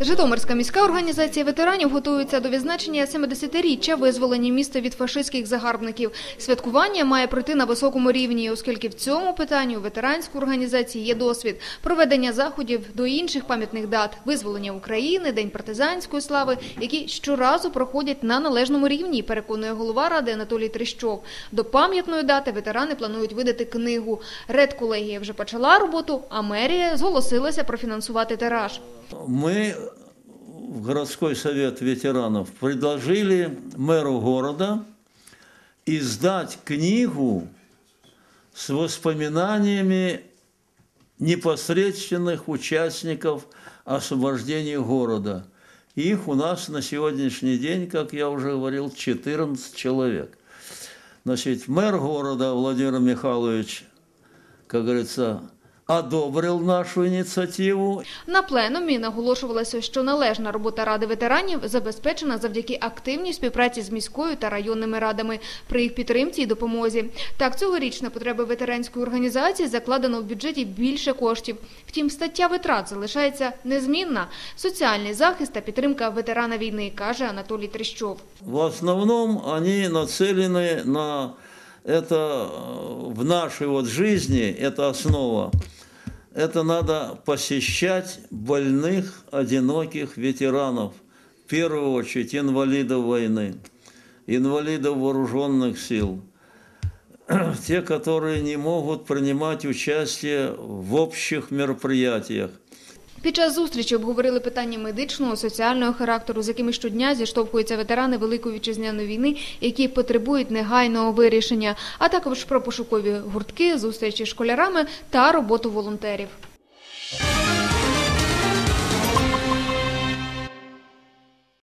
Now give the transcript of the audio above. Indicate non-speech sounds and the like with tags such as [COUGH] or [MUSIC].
Житомирська міська організація ветеранів готується до відзначення 70-річчя визволення міста від фашистських загарбників. Святкування має пройти на високому рівні, оскільки в цьому питанні у ветеранської організації є досвід проведення заходів до інших пам'ятних дат визволення України, День партизанської слави, які щоразу проходять на належному рівні, переконує голова ради Анатолій Трещов. До пам'ятної дати ветерани планують видати книгу. Редколегія вже почала роботу, а мерія зголосилася профінансувати тираж. Мы городской совет ветеранов предложили мэру города издать книгу с воспоминаниями непосредственных участников освобождения города. Их у нас на сегодняшний день, как я уже говорил, 14 человек. Значит, мэр города Владимир Михайлович, как говорится, одобрил нашу инициативу На пленумі наголошувалося, що належна робота Ради ветеранів забезпечена завдяки активній співпраці з міською та районними радами при їх підтримці і допомозі. Так, цьогоріч на потреби ветеранської організації закладено в бюджеті більше коштів. Втім, стаття витрат залишається незмінна. Соціальний захист та підтримка ветерана війни, каже Анатолій Трещов. В основном они нацелены на это э, в нашей вот жизни, это основа. Это надо посещать больных, одиноких ветеранов, в первую очередь инвалидов войны, инвалидов вооруженных сил, [CLEARS THROAT] те, которые не могут принимать участие в общих мероприятиях. Під час зустрічі обговорили питання медичного, соціального характеру, з якими щодня зіштовхуються ветерани Великої вітчизняної війни, які потребують негайного вирішення, а також про пошукові гуртки, зустрічі з школярами та роботу волонтерів.